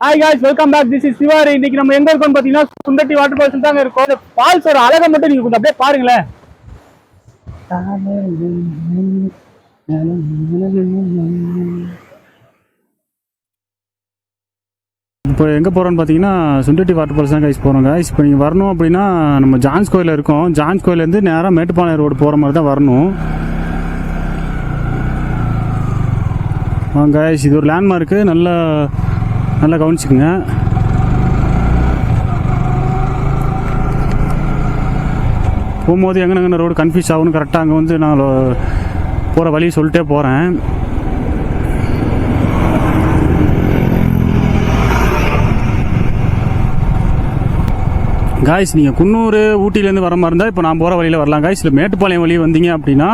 Hi guys welcome back this is சிவாரி இன்னைக்கு நம்ம எங்க இருக்கோம் பாத்தீங்கன்னா சுந்தட்டி வாட்டர் ஃபால்ஸ் தாங்க இருக்கோம். இந்த ஃபால்ஸோட அழகை மட்டும் நீங்க கொஞ்சம் அப்படியே பாருங்களேன். இப்போ எங்கே போகிறோம்னு பார்த்தீங்கன்னா சுண்டட்டி வாட்டர் ஃபால்ஸ் தான் கைஸ் போகிறோம் கைஸ் இப்போ நீங்கள் வரணும் அப்படின்னா நம்ம ஜான்ஸ் கோயிலில் இருக்கோம். ஜான்ஸ் கோயிலேருந்து நேராக மேட்டுப்பாளையம் ரோடு போகிற மாதிரி தான் வரணும். வாங்க guys, இது ஒரு லேண்ட்மார்க்கு நல்லா நல்லா கவனிச்சுக்குங்க. போகும்போது எங்கே ரோடு கன்ஃபியூஸ் ஆகணும் கரெக்டாக அங்கே வந்து நான் போகிற வழி சொல்லிட்டே போகிறேன் காய்ஸ் நீங்கள் குன்னூர் ஊட்டிலேருந்து வர மாதிரி இருந்தால் இப்போ நான் போகிற வழியில் வரலாம். காய்ஸ் இல்லை மேட்டுப்பாளையம் வழி வந்தீங்க அப்படின்னா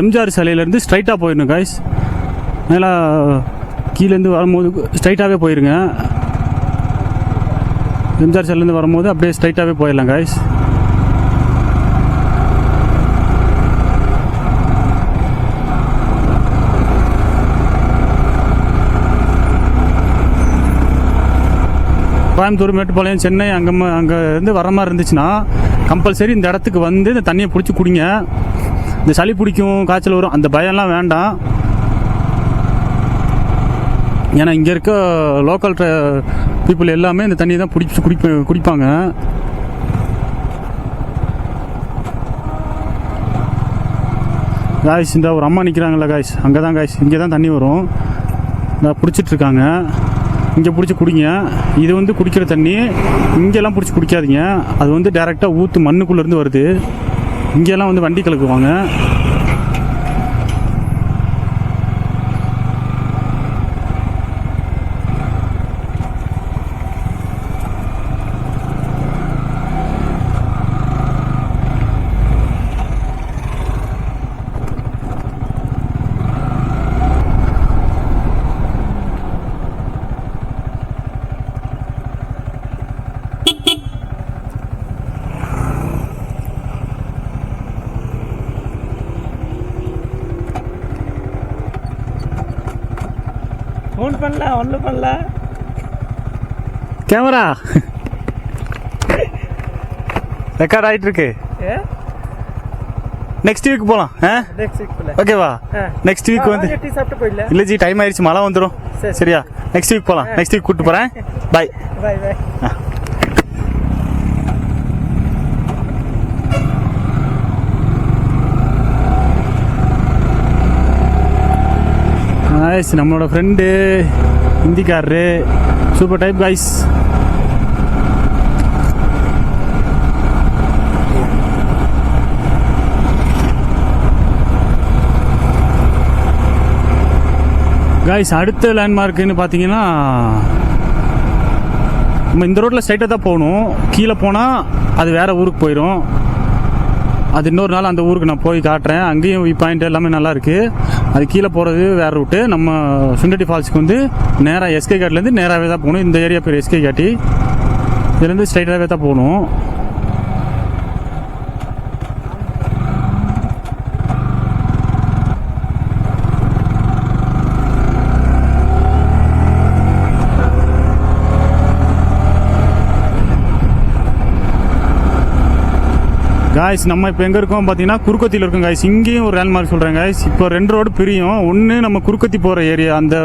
எம்ஜிஆர் சிலையிலேருந்து ஸ்ட்ரைட்டாக போயிடணும் காய்ஸ் மேலே கீழேருந்து வரும்போது ஸ்ட்ரைட்டாகவே போயிருங்க. எம்ஜிஆர் சிலையிலேருந்து வரும்போது அப்படியே ஸ்ட்ரைட்டாகவே போயிடலாம் காய்ஸ் கோயம்புத்தூர் மேட்டுப்பாளையம் சென்னை அங்கே அங்கே இருந்து வர மாதிரி இருந்துச்சுன்னா கம்பல்சரி இந்த இடத்துக்கு வந்து இந்த தண்ணியை பிடிச்சி குடிங்க. இந்த சளி பிடிக்கும் காய்ச்சல் வரும் அந்த பயம்லாம் வேண்டாம். ஏன்னா இங்கே இருக்க லோக்கல் பீப்புள் எல்லாமே இந்த தண்ணியை தான் பிடிச்சி குடிப்ப குடிப்பாங்க. காய்ஸ் இந்த ஒரு அம்மா நிற்கிறாங்களா காய்ஸ் அங்கே தான் காய்ஸ் இங்கே தான் தண்ணி வரும். இந்த பிடிச்சிட்ருக்காங்க. இங்கே பிடிச்சி குடிங்க. இது வந்து குடிக்கிற தண்ணி. இங்கெல்லாம் பிடிச்சி குடிக்காதீங்க. அது வந்து டேரெக்டாக ஊற்று மண்ணுக்குள்ளேருந்து வருது. இங்கெல்லாம் வந்து வண்டி கலக்குவாங்க. பண்ணல ஒன்றும் பண்ணல. கேமரா? ரெக்கார்ட் ஆகிட்டு இருக்கு நெக்ஸ்ட் வீக் வீக் ஓகேவா நெக்ஸ்ட் வீக் வந்து இல்லை ஜி டைம் ஆயிடுச்சு மழை வந்துடும் சரி. சரியா? நெக்ஸ்ட் வீக் போகலாம் நெக்ஸ்ட் வீக் கூப்பிட்டு போகிறேன் பாய் பாய் பாய் காய்ஸ் நம்மளோட ஃப்ரெண்டு ஹிந்திக்காரரு சூப்பர் டைப் காய்ஸ் காய்ஸ் அடுத்த லேண்ட்மார்க்குன்னு பார்த்தீங்கன்னா நம்ம இந்த ரோட்டில் ஸ்ட்ரைட்டாக தான் போகணும். கீழே போனால் அது வேற ஊருக்கு போயிடும் அது இன்னொரு நாள் அந்த ஊருக்கு நான் போய் காட்டுறேன். அங்கேயும் வியூ பாயிண்ட் எல்லாமே நல்லா இருக்கு. அது கீழே போகிறது வேறு ரூட்டு நம்ம சுண்டட்டி ஃபால்ஸுக்கு வந்து நேராக எஸ்கே காட்லேருந்து நேராகவே தான் போகணும். இந்த ஏரியா பேர் எஸ்கே காட்டி இதுலேருந்து ஸ்ட்ரைட்டாகவே தான் போகணும். காய்ஸ் நம்ம இப்போ எங்கே இருக்கோம் பார்த்தீங்கன்னா குறுக்கத்தியில் இருக்கோம் காய்ஸ் இங்கேயும் ஒரு லேண்ட்மார்க் சொல்கிறேன் காய்ஸ் இப்போ ரெண்டு ரோடு பிரியும். ஒன்று நம்ம குறுக்கத்தி போகிற ஏரியா அந்த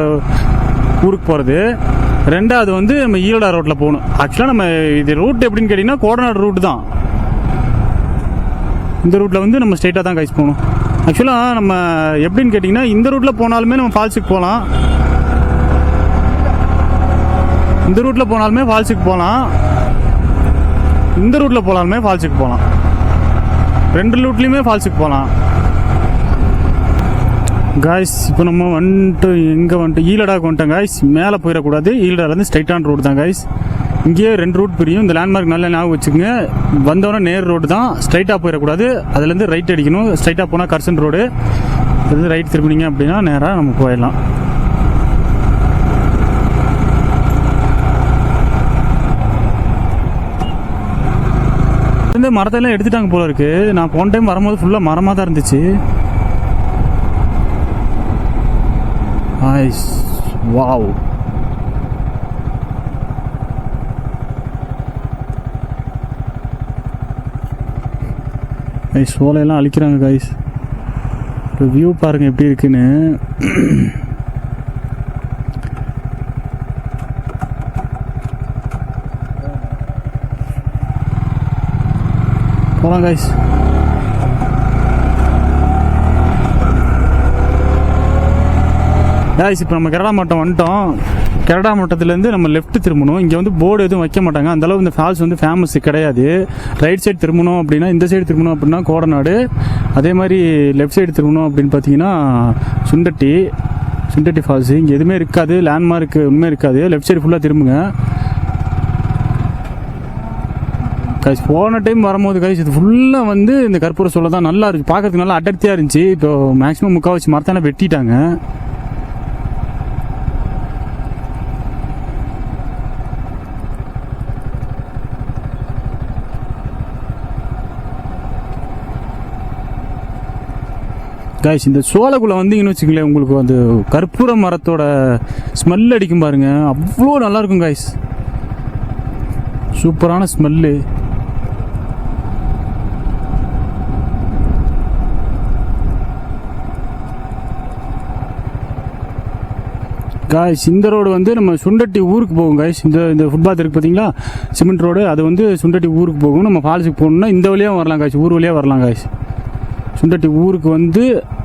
ஊருக்கு போகிறது ரெண்டாவது வந்து நம்ம ஈரோடா ரோட்டில் போகணும். ஆக்சுவலாக நம்ம இது ரூட் எப்படின்னு கேட்டிங்கன்னா கோடநாடு ரூட் தான். இந்த ரூட்டில் வந்து நம்ம ஸ்ட்ரைட்டாக தான் காய்ஸ் போகணும். ஆக்சுவலாக நம்ம எப்படின்னு கேட்டிங்கன்னா இந்த ரூட்டில் போனாலுமே நம்ம ஃபால்ஸுக்கு போகலாம். இந்த ரூட்டில் போனாலுமே ஃபால்ஸுக்கு போகலாம். இந்த ரூட்டில் போனாலுமே ஃபால்ஸுக்கு போகலாம். ரெண்டு ரூட்லேயுமே ஃபால்ஸுக்கு போகலாம் காய்ஸ் இப்போ நம்ம வந்துட்டு எங்கே வந்துட்டு ஈலடாக்கு வந்துட்டோம் காய்ஸ் மேலே போயிடக்கூடாது. ஈலடாலேருந்து ஸ்ட்ரைட்டான ரோடு தான் காய்ஸ் இங்கேயே ரெண்டு ரூட் பிரியும். இந்த லேண்ட்மார்க் நல்லா ஞாபகம் வச்சுக்கோங்க. வந்தோடனே நேர் ரோடு தான் ஸ்ட்ரைட்டாக போயிடக்கூடாது. அதுலேருந்து ரைட் அடிக்கணும். ஸ்ட்ரைட்டாக போனால் கர்சன் ரோடு இது ரைட் திரும்பினீங்க அப்படின்னா நேராக நம்ம போயிடலாம். வந்து மரத்தெல்லாம் எடுத்துட்டாங்க போல இருக்கு. நான் போன டைம் வரும்போது ஃபுல்லா மரமா தான் இருந்துச்சு. ஐஸ் வாவ். சோலையெல்லாம் அழிக்கிறாங்க கைஸ் வியூ பாருங்க எப்படி இருக்குன்னு. போகலாம் கைஸ் கைஸ் இப்போ நம்ம கரடா மட்டம் வந்துட்டோம். கெரடா மட்டத்துலேருந்து நம்ம லெஃப்ட் திரும்பணும். இங்கே வந்து போர்டு எதுவும் வைக்க மாட்டாங்க. அந்த அளவு இந்த ஃபால்ஸ் வந்து ஃபேமஸ் கிடையாது. ரைட் சைடு திரும்பணும் அப்படின்னா இந்த சைடு திரும்பணும் அப்படின்னா கோடநாடு. அதே மாதிரி லெஃப்ட் சைடு திரும்பணும் அப்படின்னு பார்த்தீங்கன்னா சுண்டட்டி சுண்டட்டி ஃபால்ஸு இங்கே எதுவுமே இருக்காது. லேண்ட்மார்க் ஒன்றுமே இருக்காது. லெஃப்ட் சைடு ஃபுல்லாக திரும்புங்க. கைஸ் போன டைம் வரும்போது கைஸ் இது ஃபுல்லாக வந்து இந்த கற்பூர சோலை தான் நல்லா இருக்குது பார்க்கறதுக்கு நல்லா அடர்த்தியாக இருந்துச்சு. இப்போ மேக்ஸிமம் முக்கால்வாசி மரத்தான வெட்டிட்டாங்க. கைஸ் இந்த சோலைக்குள்ளே வந்தீங்கன்னு வச்சுங்களேன் உங்களுக்கு அந்த கற்பூர மரத்தோட ஸ்மெல் அடிக்கும் பாருங்க. அவ்வளோ நல்லாயிருக்கும் காய்ஸ் கைஸ் சூப்பரான ஸ்மெல்லு காய்ஸ் இந்த ரோடு வந்து நம்ம சுண்டட்டி ஊருக்கு போகும் காய்ஸ் இந்த இந்த ஃபுட்பாத் இருக்கு பார்த்தீங்களா சிமெண்ட் ரோடு அது வந்து சுண்டட்டி ஊருக்கு போகும். நம்ம ஃபால்ஸுக்கு போகணுன்னா இந்த வழியாக வரலாம் காய்ஸ் ஊர் வழியாக வரலாம் காய்ஸ் சுண்டட்டி ஊருக்கு வந்து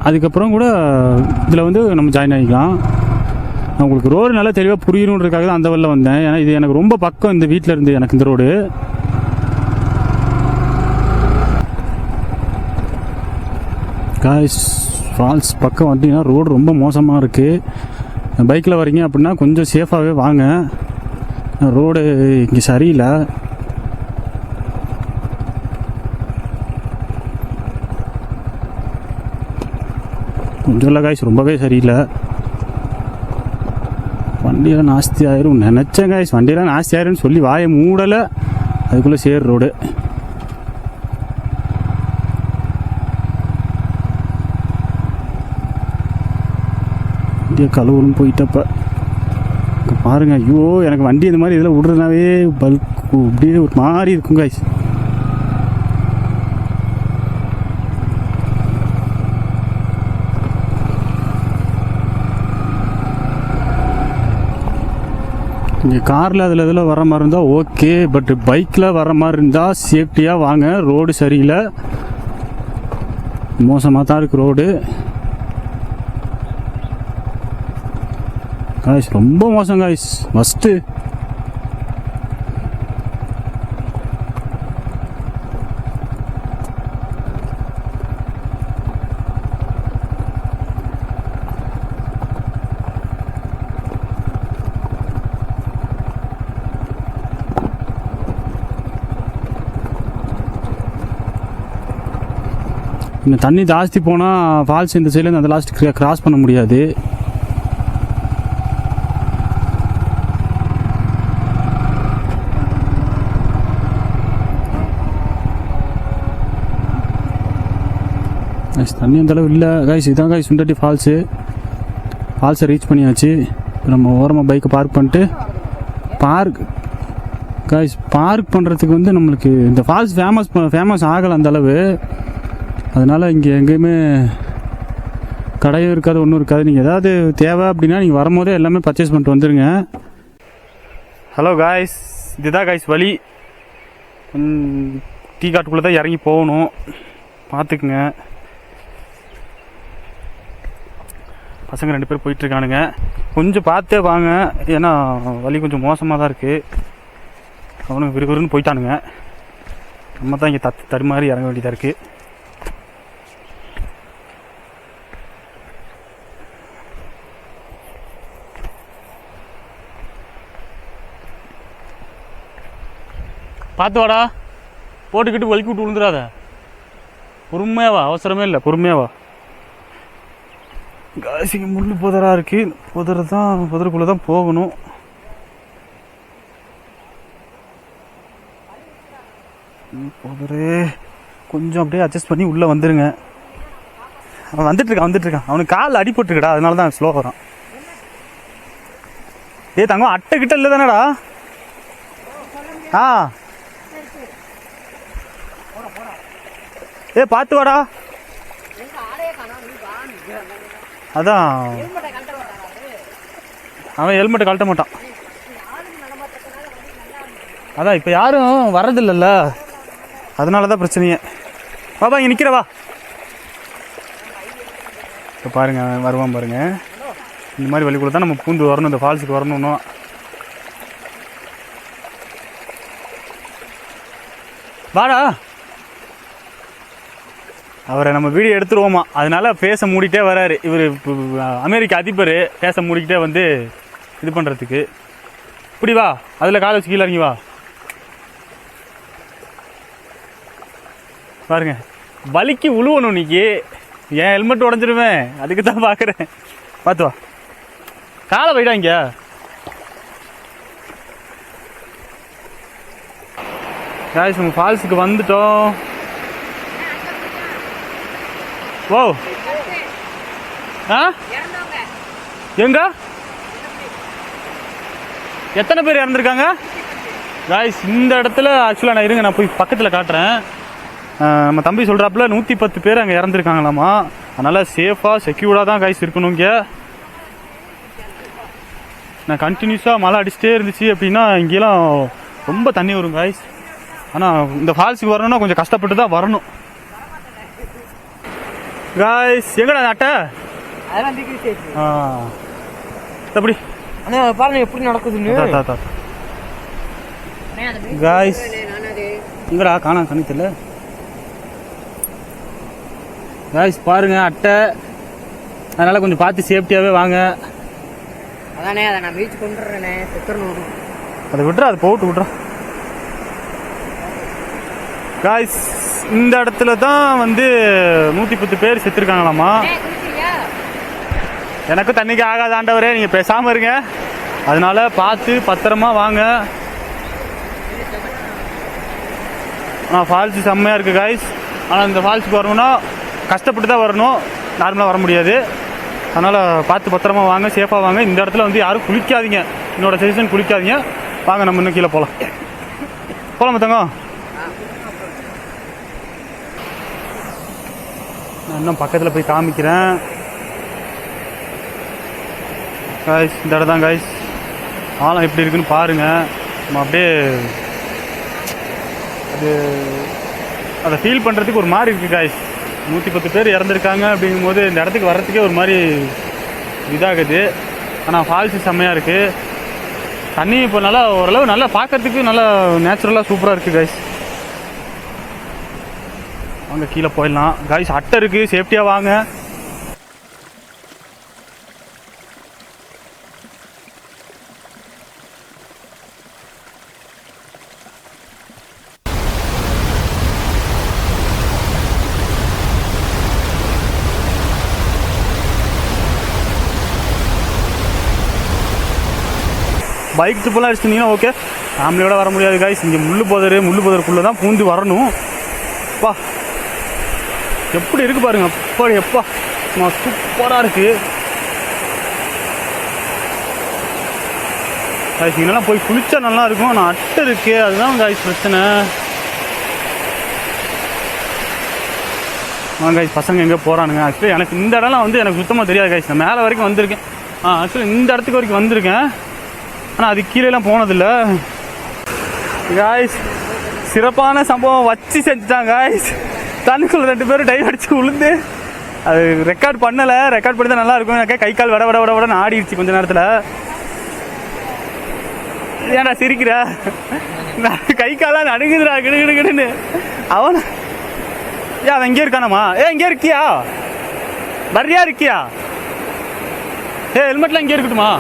அதுக்கப்புறம் கூட இதில் வந்து நம்ம ஜாயின் ஆகிக்கலாம் நான் உங்களுக்கு ரோடு நல்லா தெளிவாக புரியணுன்றதுக்காக தான் அந்த வழியில் வந்தேன். ஏன்னா இது எனக்கு ரொம்ப பக்கம் இந்த வீட்டில் இருந்து எனக்கு இந்த ரோடு காய்ஸ் ஃபால்ஸ் பக்கம் வந்தீங்கன்னா ரோடு ரொம்ப மோசமாக இருக்குது பைக்கில் வரீங்க அப்படின்னா கொஞ்சம் சேஃபாகவே வாங்க. ரோடு இங்கே சரியில்லை. கொஞ்சம் இல்லை காய்ஸ் ரொம்பவே சரியில்லை. வண்டியெல்லாம் நாஸ்தி ஆயிரும். நினச்சேன் காய்ஸ் வண்டியெல்லாம் நாஸ்தி ஆயிரும்னு சொல்லி வாயை மூடலை. அதுக்குள்ளே சேர் ரோடு. வண்டியை கழுவுன்னு போயிட்டப்ப. பாருங்க ஐயோ எனக்கு வண்டி இந்த மாதிரி இதில் விடுறதுனாவே பல்க் அப்படியே ஒரு மாதிரி இருக்கும் காய்ஸ் இங்கே காரில் அதில் இதில் வர மாதிரி இருந்தால் ஓகே பட் பைக்கில் வர மாதிரி இருந்தால் சேஃப்டியாக வாங்க ரோடு சரியில்லை. மோசமாக தான் இருக்குது ரோடு காய்ஸ் ரொம்ப மோசம் காய்ஸ் ஃபஸ்ட்டு இன்னும் தண்ணி ஜாஸ்தி போனால் ஃபால்ஸ் இந்த சைட்லேருந்து அந்த லாஸ்ட் கிராஸ் பண்ண முடியாது. கைஸ் தண்ணி அந்தளவு இல்லை. கைஸ் இதான் கைஸ் சுண்டட்டி ஃபால்ஸு ஃபால்ஸை ரீச் பண்ணியாச்சு. இப்போ நம்ம ஓரமாக பைக்கை பார்க் பண்ணிட்டு பார்க் கைஸ் பார்க் பண்ணுறதுக்கு வந்து நம்மளுக்கு இந்த ஃபால்ஸ் ஃபேமஸ் ஃபேமஸ் ஆகலை அந்தளவு அதனால் இங்கே எங்கேயுமே கடையும் இருக்காது ஒன்றும் இருக்காது. நீங்கள் ஏதாவது தேவை அப்படின்னா நீங்கள் வரும்போதே எல்லாமே பர்ச்சேஸ் பண்ணிட்டு வந்துடுங்க ஹலோ காய்ஸ் இதுதான் காய்ஸ் வழி. டீ காட்டுக்குள்ளே தான் இறங்கி போகணும். பார்த்துக்குங்க. பசங்க ரெண்டு பேர் போயிட்டுருக்கானுங்க. கொஞ்சம் பார்த்தே வாங்க. ஏன்னா வழி கொஞ்சம் மோசமாக தான் இருக்குது அவனுங்க விறுவிறுன்னு போயிட்டானுங்க. நம்ம தான் இங்கே தத்து தடுமாறி இறங்க வேண்டியதாக இருக்குது பார்த்து வாடா. போட்டுக்கிட்டு வலிக்கு விட்டு விழுந்துடாத பொறுமையாக வா. அவசரமே இல்லை. பொறுமையாக காசிக்கு முள் புதராக இருக்குது புதர் தான் புதருக்குள்ளே தான் போகணும். புதரே புதரு. கொஞ்சம் அப்படியே அட்ஜஸ்ட் பண்ணி உள்ளே வந்துருங்க. அவன் வந்துட்டுருக்கான் வந்துட்டுருக்கான். வந்துட்டு இருக்கான் அவனுக்கு கால் அடிபட்டுருக்கடா அதனால தான் ஸ்லோ வரான். ஏ தங்கம் அட்டை கிட்ட இல்லை தானடா? ஆ. ஏ பார்த்து வாடா. அதான். அவன் ஹெல்மெட்டை கழட்ட மாட்டான். அதான் இப்போ யாரும் வர்றதில்லைல்ல. அதனால தான் பிரச்சனையே பாபா இங்கே நிற்கிறவா இப்போ பாருங்கள் அவன் வருவான் பாருங்கள் இந்த மாதிரி வழிக்குள்ள தான் நம்ம பூந்து வரணும் இந்த ஃபால்ஸுக்கு வரணும்னா வாடா. அவரை நம்ம வீடியோ எடுத்துருவோமா? அதனால பேச மூடிட்டே வராரு. இவர் அமெரிக்க அதிபர். பேச மூடிக்கிட்டே வந்து இது பண்ணுறதுக்கு இப்படி வா. அதில் காலை வச்சு கீழே இறங்கி வா. பாருங்க. வலிக்கு உழுவணும் இன்னைக்கு. என் ஹெல்மெட் உடஞ்சிருவேன். அதுக்கு தான் பார்க்குறேன் பார்த்து வா. காலை வைடா இங்கே? காய்ஸ் நம்ம ஃபால்ஸுக்கு வந்துட்டோம். ஓ ஆ? எங்க? எத்தனை பேர் இறந்துருக்காங்க? காய்ஸ் இந்த இடத்துல ஆக்சுவலாக நான் இருங்க நான் போய் பக்கத்தில் காட்டுறேன். நம்ம தம்பி சொல்கிறாப்புல நூற்றி பத்து பேர் அங்கே இறந்துருக்காங்களாமா? அதனால் சேஃபாக செக்யூர்டாக தான் காய்ஸ் இருக்கணும் இங்கே. நான் கண்டினியூஸாக மழை அடிச்சிட்டே இருந்துச்சு அப்படின்னா இங்கெல்லாம் ரொம்ப தண்ணி வரும் காய்ஸ் ஆனால் இந்த ஃபால்ஸுக்கு வரணும்னா கொஞ்சம் கஷ்டப்பட்டு தான் வரணும். காய்ஸ் எங்கடா அட்டை? அதெல்லாம் தூக்கி ஆ. எப்படி அண்ணா பாருங்க எப்படி நடக்குதுன்னு. காய்ஸ் எங்கடா காணா கண்ணு தெரியல. காய்ஸ் பாருங்க அட்டை. அதனால கொஞ்சம் பார்த்து சேஃப்டியாகவே வாங்க. அதானே அதை நான் பீச் கொண்டுறேனே செத்துறணும் அதை விட்றா அதை போட்டு விட்றா காய்ஸ் இந்த இடத்துல தான் வந்து நூற்றி பத்து பேர் செத்துருக்காங்களாமா எனக்கு தண்ணிக்கு ஆகாத ஆண்டவரே நீங்கள் பேசாமல் இருங்க. அதனால பார்த்து பத்திரமா வாங்க. ஆ ஃபால்ஸ் செம்மையாக இருக்குது காய்ஸ் ஆனால் இந்த ஃபால்ஸுக்கு வரணும்னா கஷ்டப்பட்டு தான் வரணும். நார்மலாக வர முடியாது. அதனால் பார்த்து பத்திரமா வாங்க சேஃபாக வாங்க. இந்த இடத்துல வந்து யாரும் குளிக்காதீங்க. என்னோட சஜஷன் குளிக்காதீங்க. வாங்க நம்ம இன்னும் கீழே போகலாம் போகலாம் தங்கம் நான் இன்னும் பக்கத்தில் போய் காமிக்கிறேன். காய்ஸ் இந்த இடம் தான் காய்ஸ் ஆழம் எப்படி இருக்குன்னு பாருங்கள் நம்ம அப்படியே அது அதை ஃபீல் பண்ணுறதுக்கு ஒரு மாதிரி இருக்குது காய்ஸ் நூற்றி பத்து பேர் இறந்துருக்காங்க அப்படிங்கும்போது இந்த இடத்துக்கு வர்றதுக்கே ஒரு மாதிரி இதாகுது. ஆனால் ஃபால்ஸ் செம்மையாக இருக்குது தண்ணி இப்போ நல்லா ஓரளவு நல்லா பார்க்கறதுக்கு நல்லா நேச்சுரலாக சூப்பராக இருக்குது காய்ஸ் வாங்க கீழே போயிடலாம். காய்ஸ் அட்டை இருக்குது சேஃப்டியாக வாங்க. பைக் ட்ரிப்பெல்லாம் அடிச்சிருந்தீங்கன்னா ஓகே ஃபேமிலியோட வர முடியாது காய்ஸ் இங்கே முள்ளு போதரு முள்ளு போதருக்குள்ளே தான் பூந்து வரணும். வா. எப்படி இருக்கு பாருங்க. அப்பா எப்பா. சூப்பராக இருக்கு. காய்ஸ் இங்கெல்லாம் போய் குளிச்சா நல்லா இருக்கும். ஆனால் அட்டை இருக்கு. அதுதான் காய்ஸ் பிரச்சனை. ஆ காய்ஸ் பசங்க எங்கே போகிறானுங்க ஆக்சுவலி எனக்கு இந்த இடம்லாம் வந்து எனக்கு சுத்தமாக தெரியாது காய்ஸ் நான் மேலே வரைக்கும் வந்திருக்கேன். ஆ ஆக்சுவலி இந்த இடத்துக்கு வரைக்கும் வந்திருக்கேன். ஆனால் அது கீழேலாம் போனதில்ல. காய்ஸ் சிறப்பான சம்பவம் வச்சு செஞ்சுட்டான் காய்ஸ் தண்ணிக்குள்ள ரெண்டு பேரும் டைவ் அடிச்சு உளுந்து. அது ரெக்கார்ட் பண்ணலை. ரெக்கார்ட் பண்ணி தான் நல்லா இருக்கும். எனக்கு கை கால் வட வட வட வடன்னு ஆடிடுச்சு கொஞ்ச நேரத்தில். ஏன்டா சிரிக்கிற? நான் கை காலாம் நடுங்குதுடா கிடு கிடு கிடுன்னு. அவன் ஏன் அவன் இங்கே இருக்கானம்மா. ஏ இங்கே இருக்கியா? வர்றியா இருக்கியா? ஏ ஹெல்மெட்லாம் இங்கே இருக்கட்டுமா?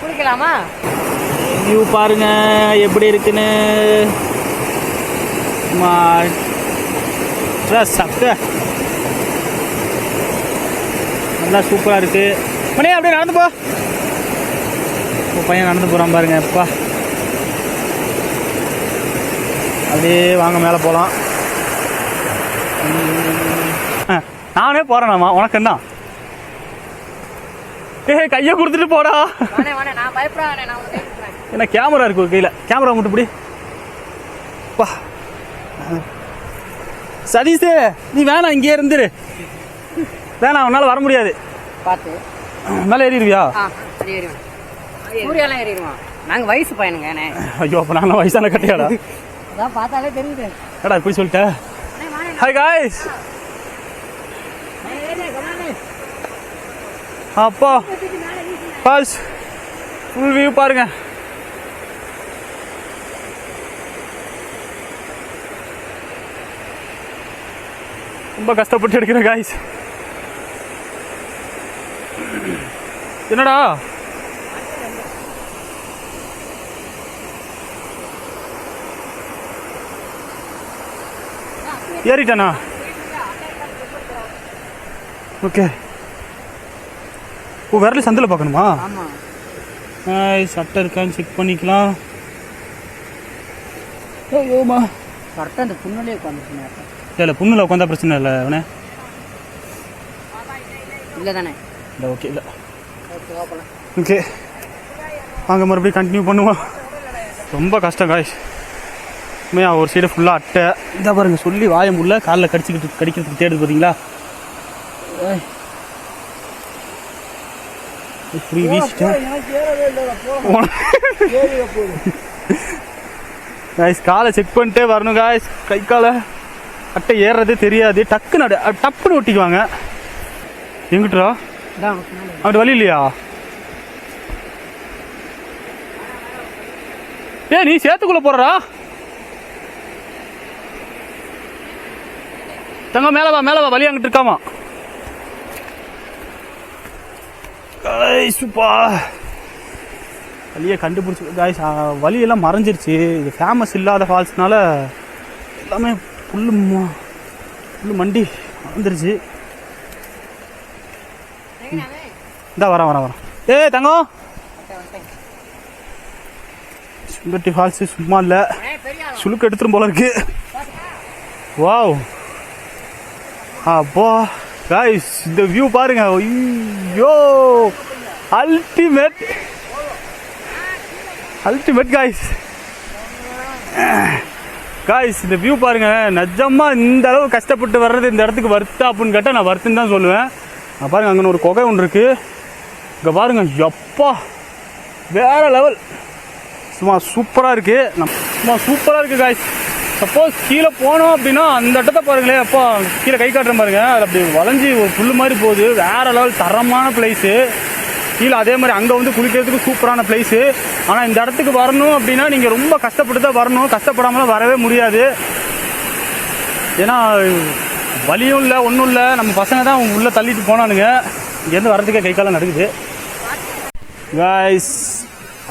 குளிக்கலாமா? வியூ பாருங்க எப்படி இருக்குன்னு. மா சக்க நல்லா சூப்பராக இருக்கு. மணி அப்படியே நடந்து போ. உன் பையன் நடந்து போகிறான் பாருங்க அப்பா அப்படியே வாங்க மேலே போகலாம் நானே போகிறேனாமா உனக்கு என்ன? ஏய் கையை கொடுத்துட்டு போடா. நான் பயப்படாதே நான் என்ன கேமரா இருக்கு கையில்? கேமரா மட்டும் இப்படி அப்பா சதீஷ் நீ வேணாம் இங்கே இருந்துரு. வேணாம் உன்னால வர முடியாது. பார்த்து மேலே ஏறிடுவியா? சூர்யாலாம் நாங்கள் வயசு பையனுங்க ஐயோ அப்போ நான் வயசான கட்டையாடா? அதான் பார்த்தாலே தெரியுது. ஏடா இப்படி சொல்லிட்டேன் ஹாய் காய்ஸ் அப்பா. ஃபால்ஸ் ஃபுல் வியூ பாருங்க. ரொம்ப கஷ்டப்பட்டு எடுக்கிறேன் காய்ஸ் என்னடா? ஏறிட்டானா? ஓகே ஓ விரலி சந்தில் பார்க்கணுமா? ஆமாம் சட்டை இருக்கான்னு செக் பண்ணிக்கலாம். ஐயோமா கரெக்டாக அந்த புண்ணுலேயே உட்காந்துருக்கேன். இல்லை புண்ணில் உட்காந்தா பிரச்சனை இல்லை அவனே? இல்லை தானே இல்லை. ஓகே இல்லை ஓகே. வாங்க மறுபடியும் கண்டினியூ பண்ணுவோம். ரொம்ப கஷ்டம் காய்ஸ் உண்மையா ஒரு சைடு ஃபுல்லாக அட்டை. இதை பாருங்க சொல்லி வாய முடியல காலில் கடிச்சிக்கிட்டு கடிக்கிறதுக்கு தேடுது பார்த்தீங்களா. இப்படி வீசிட்டேன். காய்ஸ் காலை செக் பண்ணிட்டே வரணும் காய்ஸ் கை காலை. அட்டை ஏறுறதே தெரியாது. டக்குன்னு டப்புன்னு ஒட்டிக்குவாங்க. எங்கிட்டா அப்படி வழி இல்லையா? ஏ நீ சேத்துக்குள்ள போறா தங்க மேல வா மேல வா வழி அங்கிட்டு இருக்காமா? சுப்பா. வழியை கண்டுபிடிச்சி காய்ஸ் வழியெல்லாம் மறைஞ்சிருச்சு. இது ஃபேமஸ் இல்லாத ஃபால்ஸ்னால எல்லாமே புல்லு ம- புல்லு மண்டி வந்துருச்சு. இந்தா வரேன் வரேன் வரேன். ஏய் தங்கம். சுங்கட்டி ஃபால்ஸு சும்மா இல்லை. சுழுக்கு எடுத்துரும் போல இருக்கு. வாவ். அப்பா காய்ஸ் இந்த வியூ பாருங்க. ஐயோ அல்டிமேட் அல்டிமேட் காய்ஸ் காய்ஸ் இந்த வியூ பாருங்கள் நிஜமாக இந்த அளவு கஷ்டப்பட்டு வர்றது இந்த இடத்துக்கு வருத்தா அப்படின்னு கேட்டால் நான் வருத்துன்னு தான் சொல்லுவேன். நான் பாருங்க அங்கே ஒரு குகை ஒன்று இருக்குது இங்கே பாருங்கள் எப்பா! வேற லெவல் சும்மா சூப்பராக இருக்குது நம் சும்மா சூப்பராக இருக்குது காய்ஸ் சப்போஸ் கீழே போனோம் அப்படின்னா அந்த இடத்த பாருங்களேன். அப்பா கீழே கை காட்டுறேன் பாருங்க. அது அப்படி வளைஞ்சி ஒரு புல் மாதிரி போகுது. வேற லெவல் தரமான பிளேஸு கீழே அதே மாதிரி அங்கே வந்து குளிக்கிறதுக்கு சூப்பரான பிளேஸு ஆனால் இந்த இடத்துக்கு வரணும் அப்படின்னா நீங்கள் ரொம்ப கஷ்டப்பட்டு தான் வரணும். கஷ்டப்படாமலாம் வரவே முடியாது. ஏன்னா வலியும் இல்லை ஒன்றும் இல்லை. நம்ம பசங்க தான் உள்ளே தள்ளிட்டு போனானுங்க. இங்கேருந்து வரதுக்கே கை காலம் நடக்குது காய்ஸ்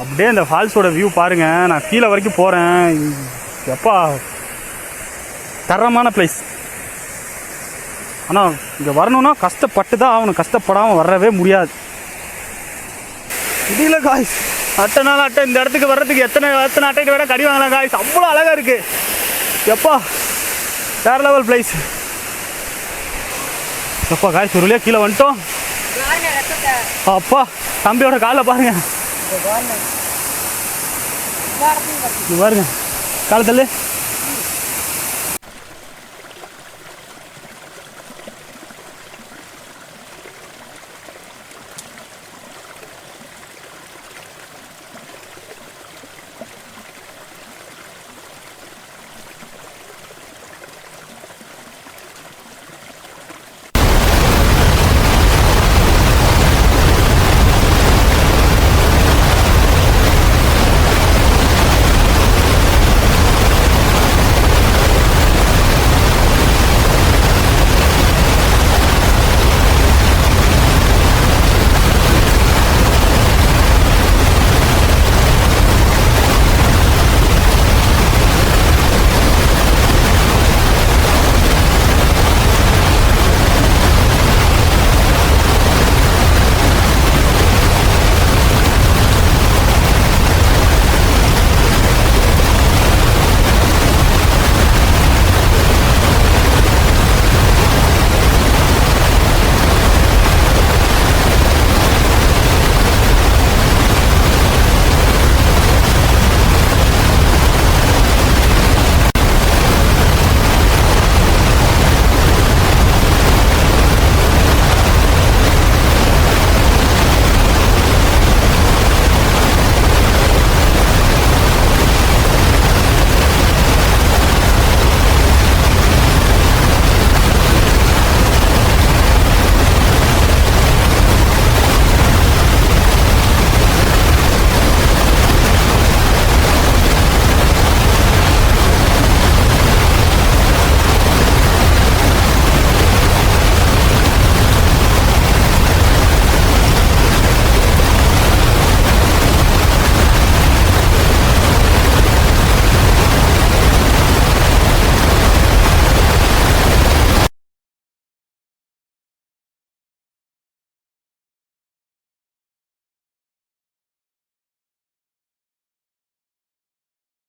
அப்படியே இந்த ஃபால்ஸோட வியூ பாருங்கள் நான் கீழே வரைக்கும் போகிறேன் எப்பா தரமான பிளேஸ் ஆனால் இங்கே வரணும்னா கஷ்டப்பட்டு தான் ஆகணும். கஷ்டப்படாமல் வரவே முடியாது. முடியல காய்ஸ் அட்டை நாள் அட்டை. இந்த இடத்துக்கு வர்றதுக்கு எத்தனை எத்தனை அட்டைக்கு வேற கடி வாங்கலாம் காய்ஸ் அவ்வளோ அழகாக இருக்கு. எப்பா? வேற லெவல் பிளேஸ் எப்பா காய்ஸ் ஒரு வழியா கீழே வந்துட்டோம். அப்பா தம்பியோட காலில் பாருங்க. பாருங்க. காலத்தில்